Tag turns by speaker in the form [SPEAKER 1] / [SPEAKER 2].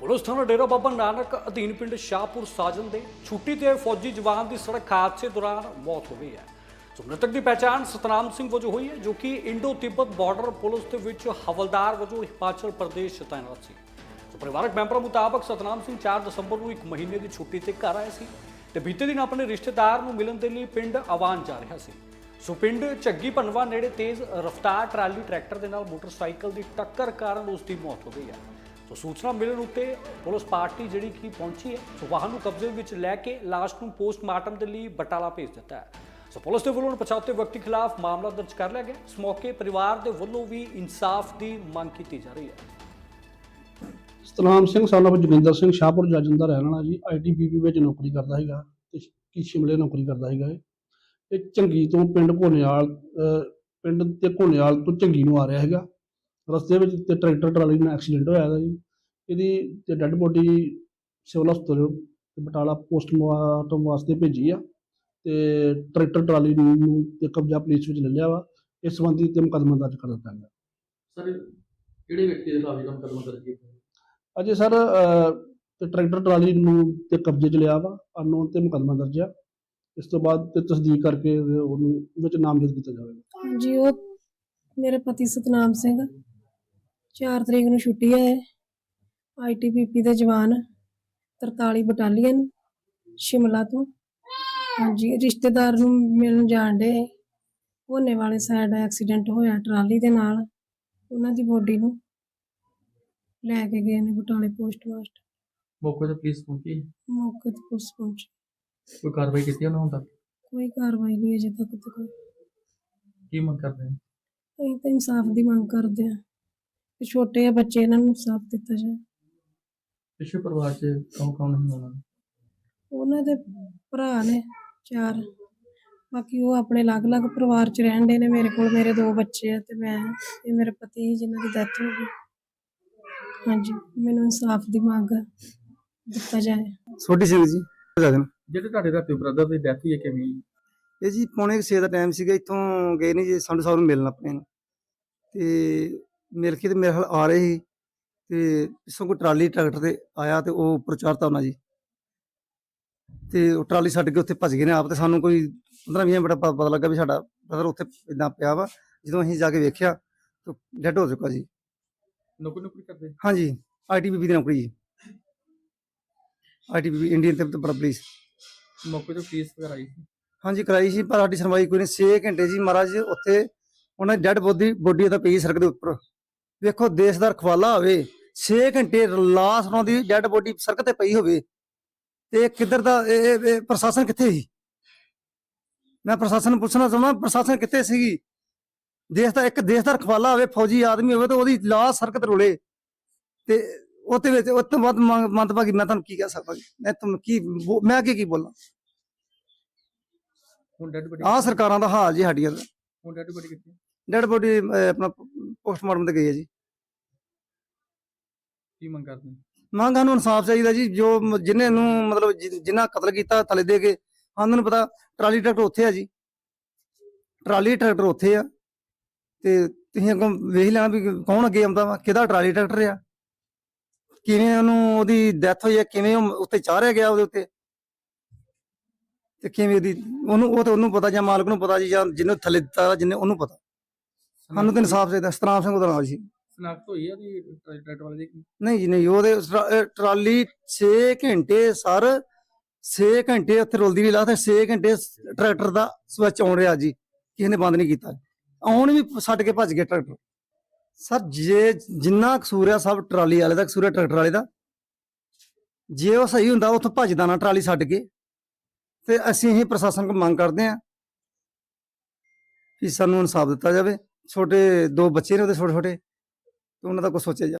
[SPEAKER 1] Police ਥਾਣਾ ਡੇਰਾ ਬਾਬਾ ਨਾਨਕ ਅਧੀਨ ਪਿੰਡ ਸ਼ਾਹਪੁਰ ਸਾਜਨ ਦੇ ਛੁੱਟੀ ਤੇ ਫੌਜੀ ਜਵਾਨ ਦੀ ਸੜਕ ਹਾਦਸੇ ਦੌਰਾਨ ਮੌਤ ਹੋ ਗਈ ਹੈ। ਸੋ ਮ੍ਰਿਤਕ ਦੀ ਪਛਾਣ ਸਤਨਾਮ ਸਿੰਘ ਵਜੋਂ ਹੋਈ ਹੈ, ਜੋ ਕਿ ਇੰਡੋ ਤਿੱਬਤ ਬਾਰਡਰ ਪੁਲਿਸ ਦੇ ਵਿੱਚ ਹਵਲਦਾਰ ਵਜੋਂ ਹਿਮਾਚਲ ਪ੍ਰਦੇਸ਼ ਤਾਇਨਾਤ ਸੀ। ਸੋ ਪਰਿਵਾਰਕ ਮੈਂਬਰਾਂ ਮੁਤਾਬਕ ਸਤਨਾਮ ਸਿੰਘ 4 ਦਸੰਬਰ ਨੂੰ ਇੱਕ ਮਹੀਨੇ ਦੀ ਛੁੱਟੀ ਤੇ ਘਰ ਆਏ ਸੀ ਤੇ ਬੀਤੇ ਦਿਨ ਆਪਣੇ ਰਿਸ਼ਤੇਦਾਰ ਨੂੰ ਮਿਲਣ ਦੇ ਲਈ ਪਿੰਡ ਆਵਾਨ ਜਾ ਰਿਹਾ ਸੀ। ਸੋ ਪਿੰਡ ਝੱਗੀ ਭੰਨਵਾ ਨੇੜੇ ਤੇਜ਼ ਰਫ਼ਤਾਰ ਟਰਾਲੀ ਟਰੈਕਟਰ ਦੇ ਨਾਲ ਮੋਟਰਸਾਈਕਲ ਦੀ ਟੱਕਰ ਕਾਰਨ ਉਸ ਦੀ ਮੌਤ ਹੋ ਗਈ ਹੈ। ਸੋ ਸੂਚਨਾ ਮਿਲਣ ਉੱਤੇ ਪੁਲਿਸ ਪਾਰਟੀ ਜਿਹੜੀ ਕਿ ਪਹੁੰਚੀ ਹੈ, ਸੋ ਵਾਹਨ ਨੂੰ ਕਬਜ਼ੇ ਵਿੱਚ ਲੈ ਕੇ ਲਾਸ਼ ਨੂੰ ਪੋਸਟਮਾਰਟਮ ਦੇ ਲਈ ਬਟਾਲਾ ਭੇਜ ਦਿੱਤਾ ਹੈ। ਸੋ ਪੁਲਿਸ ਦੇ ਵੱਲੋਂ ਪਛਾਤੇ ਵਿਅਕਤੀ ਖਿਲਾਫ ਮਾਮਲਾ ਦਰਜ ਕਰ ਲਿਆ ਗਿਆ। ਇਸ ਮੌਕੇ ਪਰਿਵਾਰ ਦੇ ਵੱਲੋਂ ਵੀ ਇਨਸਾਫ ਦੀ ਮੰਗ ਕੀਤੀ ਜਾ ਰਹੀ ਹੈ।
[SPEAKER 2] ਸਤਨਾਮ ਸਿੰਘ ਸਾਲਾ ਜੋਗਿੰਦਰ ਸਿੰਘ, ਸ਼ਾਹਪੁਰ ਜੱਜਨ ਦਾ ਰਹਿਣ ਵਾਲਾ ਜੀ। ਆਈਟੀਬੀਪੀ ਵਿੱਚ ਨੌਕਰੀ ਕਰਦਾ ਹੈਗਾ ਤੇ ਕੀ ਸ਼ਿਮਲੇ ਨੌਕਰੀ ਕਰਦਾ ਹੈਗਾ ਇਹ। ਚੰਗੀ ਤੋਂ ਪਿੰਡ ਘੋਨੇਵਾਲ ਪਿੰਡ ਤੇ ਘੋਨੇਵਾਲ ਤੋਂ ਚੰਗੀ ਨੂੰ ਆ ਰਿਹਾ ਹੈਗਾ ਰਸਤੇ ਵਿੱਚ ਤੇ ਟਰੈਕਟਰ ਟਰਾਲੀ ਨਾਲ ਐਕਸੀਡੈਂਟ ਹੋਇਆ ਹੈਗਾ ਜੀ। ਇਹਦੀ ਤੇ ਡੈੱਡ ਬੋਡੀ ਸਿਵਲ ਹਸਪਤਾਲ ਤੇ ਬਟਾਲਾ ਪੋਸਟਮਾਰਟਮ ਵਾਸਤੇ ਭੇਜੀ ਆ ਤੇ ਟਰੈਕਟਰ ਟਰਾਲੀ ਨੂੰ ਤੇ ਕਬਜ਼ਾ ਪੁਲਿਸ ਵਿੱਚ ਲੈ ਲਿਆ ਵਾ। ਇਸ ਸੰਬੰਧੀ ਤੇ ਮੁਕੱਦਮਾ ਦਰਜ ਕਰ ਦਿੱਤਾ ਗਿਆ।
[SPEAKER 3] ਸਰ ਕਿਹੜੇ ਵਿਅਕਤੀ ਦੇ ਖਿਲਾਫ ਮੁਕੱਦਮਾ ਦਰਜ ਕੀਤਾ ਹੈ?
[SPEAKER 2] ਅਜੇ ਸਰ ਅਹ, ਤੇ ਟਰੈਕਟਰ ਟਰਾਲੀ ਨੂੰ ਤੇ ਕਬਜ਼ੇ 'ਚ ਲਿਆ ਵਾ ਅਨਨੋਨ ਤੇ ਮੁਕੱਦਮਾ ਦਰਜ ਆ। ਇਸ ਤੋਂ ਬਾਅਦ ਤੇ ਤਸਦੀਕ ਕਰਕੇ ਉਹਨੂੰ ਵਿੱਚ ਨਾਮਜ਼ਦ ਕੀਤਾ ਜਾਵੇਗਾ।
[SPEAKER 4] ਹਾਂਜੀ ਉਹ ਮੇਰੇ ਪਤੀ ਸਤਨਾਮ ਸਿੰਘ। 4 ਤਰੀਕ ਨੂੰ ਛੁੱਟੀ ਹੈ। ਆਈਟੀਬੀਪੀ ਦੇ ਜਵਾਨ 43 ਬਟਾਲੀਅਨ ਸ਼ਿਮਲਾ ਤੋਂ। ਹਾਂਜੀ ਰਿਸ਼ਤੇਦਾਰ ਨੂੰ ਮਿਲਣ ਜਾਣ ਦੇ ਹੋਨੇ ਵਾਲੇ ਸਾਈਡ ਐਕਸੀਡੈਂਟ ਹੋਇਆ ਟਰਾਲੀ ਦੇ ਨਾਲ। ਉਹਨਾਂ ਦੀ ਬੋਡੀ ਨੂੰ ਲੈ ਕੇ ਗਏ ਨੇ ਬਟਾਲੇ ਪੋਸਟ ਮਾਸਟਰ
[SPEAKER 3] ਮੌਕੇ ਤੇ ਪੁਲਿਸ ਪਹੁੰਚੀ?
[SPEAKER 4] ਮੌਕੇ ਤੇ ਪੁਲਿਸ ਪਹੁੰਚੀ।
[SPEAKER 3] ਕੋਈ ਕਾਰਵਾਈ ਕੀਤੀ ਉਹਨਾਂ ਹੁਣ ਤੱਕ?
[SPEAKER 4] ਕੋਈ ਕਾਰਵਾਈ ਨਹੀਂ ਅਜੇ ਤੱਕ ਤੇ ਕੋਈ।
[SPEAKER 3] ਕੀ ਮੰਗ ਕਰਦੇ ਨੇ?
[SPEAKER 4] ਅਸੀਂ ਤਾਂ ਇਨਸਾਫ ਦੀ ਮੰਗ ਕਰਦੇ ਹਾਂ। ਕਿ ਛੋਟੇ ਆ ਬੱਚੇ ਇਹਨਾਂ ਨੂੰ ਇਨਸਾਫ ਦਿੱਤਾ ਜਾਏ।
[SPEAKER 3] ਪਿਛੇ ਪਰਿਵਾਰ ਚ ਕੌਣ ਕੌਣ ਨਹੀਂ ਹੋਣਾ
[SPEAKER 4] ਉਹਨਾਂ ਦੇ ਭਰਾ ਨੇ ਚਾਰ। ਬਾਕੀ ਉਹ ਆਪਣੇ ਅਲੱਗ-ਅਲੱਗ ਪਰਿਵਾਰ ਚ ਰਹਿੰਦੇ ਨੇ। ਮੇਰੇ ਕੋਲ ਮੇਰੇ ਦੋ ਬੱਚੇ ਆ ਤੇ ਮੈਂ ਇਹ ਮੇਰੇ ਪਤੀ ਜਿਨ੍ਹਾਂ ਦੀ ਡੈਥ ਹੋ ਗਈ। ਹਾਂਜੀ ਮੈਨੂੰ ਇਨਸਾਫ ਦੀ ਮੰਗ ਆ, ਦਿੱਤਾ ਜਾਏ।
[SPEAKER 5] ਸੋਢੀ ਸਿੰਘ ਜੀ।
[SPEAKER 3] ਜਿਹੜੇ ਤੁਹਾਡੇ ਰਾਤੀ ਬ੍ਰਦਰ ਦੀ ਡੈਥ ਹੋਈ ਹੈ ਕਿਵੇਂ?
[SPEAKER 5] ਇਹ ਜੀ ਪੌਣੇ 6 ਦਾ ਟਾਈਮ ਸੀਗਾ। ਇੱਥੋਂ ਗਏ ਨੇ ਜੀ ਸੰਡ ਸਾਹਿਬ ਨੂੰ ਮਿਲਣ ਆਪਣੇ ਨੂੰ। ਤੇ ਮਿਲ ਕੇ ਤੇ ਮੇਰੇ ਹਾਲ ਆ ਰਹੇ ਸੀ ਤੇ ਪਿੱਛੋਂ ਕੋਈ ਟਰਾਲੀ ਟਰੈਕਟਰ ਤੇ ਆਇਆ ਤੇ ਉਹ ਉੱਪਰ ਉਹਨਾਂ ਜੀ। ਤੇ ਉਹ ਟਰਾਲੀ ਛੱਡ ਕੇ ਉੱਥੇ ਭੱਜ ਗਏ ਨੇ ਆਪ ਤੇ ਸਾਨੂੰ ਕੋਈ 15 20 ਮਿੰਟ ਬਾਅਦ ਪਤਾ ਲੱਗਾ ਵੀ ਸਾਡਾ ਬ੍ਰਦਰ ਉੱਥੇ ਇਦਾਂ ਪਿਆ ਵਾ। ਜਦੋਂ ਅਸੀਂ ਜਾ ਕੇ ਵੇਖਿਆ ਤਾਂ ਡੈਡ ਹੋ ਚੁੱਕਾ ਜੀ।
[SPEAKER 3] ਨੌਕਰੀ ਨੌਕਰੀ ਕਰਦੇ?
[SPEAKER 5] ਹਾਂਜੀ ਆਈਟੀਬੀਪੀ ਦੀ ਨੌਕਰੀ ਜੀ। ਆਈਟੀਬੀਪੀ ਇੰਡੀਅਨ ਤੇ ਬੜਾ ਪੁਲਿਸ
[SPEAKER 3] ਮੌਕੇ ਤੇ ਵਗੈਰਾ ਆਈ ਸੀ।
[SPEAKER 5] ਹਾਂਜੀ ਕਰਾਈ ਸੀ ਪਰ ਸਾਡੀ ਸੁਣਵਾਈ ਕੋਈ ਨਹੀਂ। 6 ਘੰਟੇ ਜੀ ਮਹਾਰਾਜ ਉੱਥੇ ਉਹਨਾਂ ਦੀ ਡੈਡ ਬੋਡੀ ਬੋਡੀ ਉਹਦਾ ਪਈ ਸੜਕ ਦੇ ਉੱਪਰ। ਵੇਖੋ ਦੇਸ਼ ਦਾ ਰਖਵਾਲਾ ਹੋਵੇ 6 ਘੰਟੇ ਲਾਸ ਉਹਨਾਂ ਦੀ ਡੈਡ ਬੋਡੀ ਸੜਕ ਤੇ ਪਈ ਹੋਵੇ ਤੇ ਕਿੱਧਰ ਦਾ ਇਹ- ਪ੍ਰਸ਼ਾਸਨ ਕਿੱਥੇ ਸੀ? ਮੈਂ ਪ੍ਰਸ਼ਾਸਨ ਨੂੰ ਪੁੱਛਣਾ ਚਾਹੁੰਦਾ ਪ੍ਰਸ਼ਾਸਨ ਕਿੱਥੇ ਸੀਗੀ? ਦੇਸ਼ ਦਾ ਇੱਕ ਦੇਸ਼ ਦਾ ਰਖਵਾਲਾ ਹੋਵੇ ਫੌਜੀ ਆਦਮੀ ਹੋਵੇ ਤੇ ਉਹਦੀ ਲਾਸ ਸੜਕ ਤੇ ਰੋਲੇ। ਤੇ ਉਹਦੇ ਵਿੱਚ ਉਹ ਤੋਂ ਬਾਅਦ ਮੰਤਭਾਗੀ ਮੈਂ ਤੁਹਾਨੂੰ ਕੀ ਕਹਿ ਸਕਦਾ ਮੈਂ ਤੁਹਾਨੂੰ ਕੀ ਮੈਂ ਕੀ ਕੀ ਬੋਲਾਂ?
[SPEAKER 3] ਹੁਣ ਡੈਡ ਬੋਡੀ
[SPEAKER 5] ਆਹ ਸਰਕਾਰਾਂ ਦਾ ਹਾਲ ਜੀ ਸਾਡੀਆਂ ਦਾ।
[SPEAKER 3] ਹੁਣ ਡੈਡ ਬੋਡੀ ਕਿੱਥੇ?
[SPEAKER 5] ਡੈਡ ਬੋਡੀ ਆਪਣਾ ਪੋਸਟਮਾਰਟਮ ਤੇ ਗਈ ਹੈ ਜੀ।
[SPEAKER 3] ਕੀ ਮੰਗ ਕਰਦੇ?
[SPEAKER 5] ਮੰਗ ਸਾਨੂੰ ਇਨਸਾਫ ਚਾਹੀਦਾ ਜੀ ਜੋ ਜਿਹਨੇ ਨੂੰ ਮਤਲਬ ਜਿਨ੍ਹਾਂ ਕਤਲ ਕੀਤਾ ਥਲੇ ਦੇ ਕੇ ਸਾਨੂੰ ਨੂੰ ਪਤਾ ਟਰਾਲੀ ਟਰੈਕਟਰ ਉੱਥੇ ਆ ਜੀ। ਟਰਾਲੀ ਟਰੈਕਟਰ ਉੱਥੇ ਆ ਤੇ ਤੁਸੀਂ ਅੱਗੋਂ ਵੇਖ ਲੈਣਾ ਵੀ ਕੌਣ ਅੱਗੇ ਆਉਂਦਾ ਵਾ ਕਿਹਦਾ ਟਰਾਲੀ ਟਰੈਕਟਰ ਆ। ਕਿਵੇਂ ਉਹਨੂੰ ਉਹਦੀ ਡੈਥ ਹੋਈ ਹੈ ਕਿਵੇਂ ਉਹ ਉੱਤੇ ਚਾੜਿਆ ਗਿਆ ਉਹਦੇ ਉੱਤੇ। ਤੇ ਕਿਵੇਂ ਉਹਦੀ ਉਹਨੂੰ ਉਹ ਤਾਂ ਉਹਨੂੰ ਪਤਾ ਜਾਂ ਮਾਲਕ ਨੂੰ ਪਤਾ ਜੀ ਜਾਂ ਜਿਹਨੇ ਥੱਲੇ ਦਿੱਤਾ ਜਿੰਨੇ ਉਹਨੂੰ ਪਤਾ। ਸਾਨੂੰ ਤਾਂ ਇਨਸਾਫ ਚਾਹੀਦਾ ਸਤਨਾਮ ਸਿੰਘ ਉਹਦਾ ਨਾਮ ਸੀ
[SPEAKER 3] ਸ਼ਨਾਖਤ ਹੋਈ ਆ ਦੀ ਟਰੈਕਟਰ ਵਾਲੇ ਦੀ?
[SPEAKER 5] ਨਹੀਂ ਜੀ ਨਹੀਂ ਉਹਦੇ ਟਰਾ- ਅਹ ਟਰਾਲੀ 6 ਘੰਟੇ ਸਰ 6 ਘੰਟੇ ਉੱਥੇ ਰੁਲਦੀ ਰਹੀ ਲਾ ਤੇ 6 ਘੰਟੇ ਸ- ਟਰੈਕਟਰ ਦਾ ਸਵਿਚ ਆਉਣ ਰਿਹਾ ਜੀ ਕਿਸੇ ਨੇ ਬੰਦ ਨਹੀਂ ਕੀਤਾ। ਆਉਣ ਵੀ ਛੱਡ ਕੇ ਭੱਜ ਗਿਆ ਟਰੈਕਟਰ। ਸਰ ਜੇ ਜਿੰਨਾ ਕਸੂਰ ਆ ਸਭ ਟਰਾਲੀ ਵਾਲੇ ਦਾ ਕਸੂਰ ਆ ਟਰੈਕਟਰ ਵਾਲੇ ਦਾ। ਜੇ ਉਹ ਸਹੀ ਹੁੰਦਾ ਉੱਥੋਂ ਭੱਜਦਾ ਨਾ ਟਰਾਲੀ ਛੱਡ ਕੇ। ਤੇ ਅਸੀਂ ਇਹ ਪ੍ਰਸ਼ਾਸਨ ਕੋਲ ਮੰਗ ਕਰਦੇ ਹਾਂ ਕਿ ਸਾਨੂੰ ਇਨਸਾਫ ਦਿੱਤਾ ਜਾਵੇ। ਛੋਟੇ ਦੋ ਬੱਚੇ ਨੇ ਉਹਦੇ ਛੋਟੇ ਛੋਟੇ ਤੇ ਉਹਨਾਂ ਦਾ ਕੁਝ ਸੋਚਿਆ ਜਾ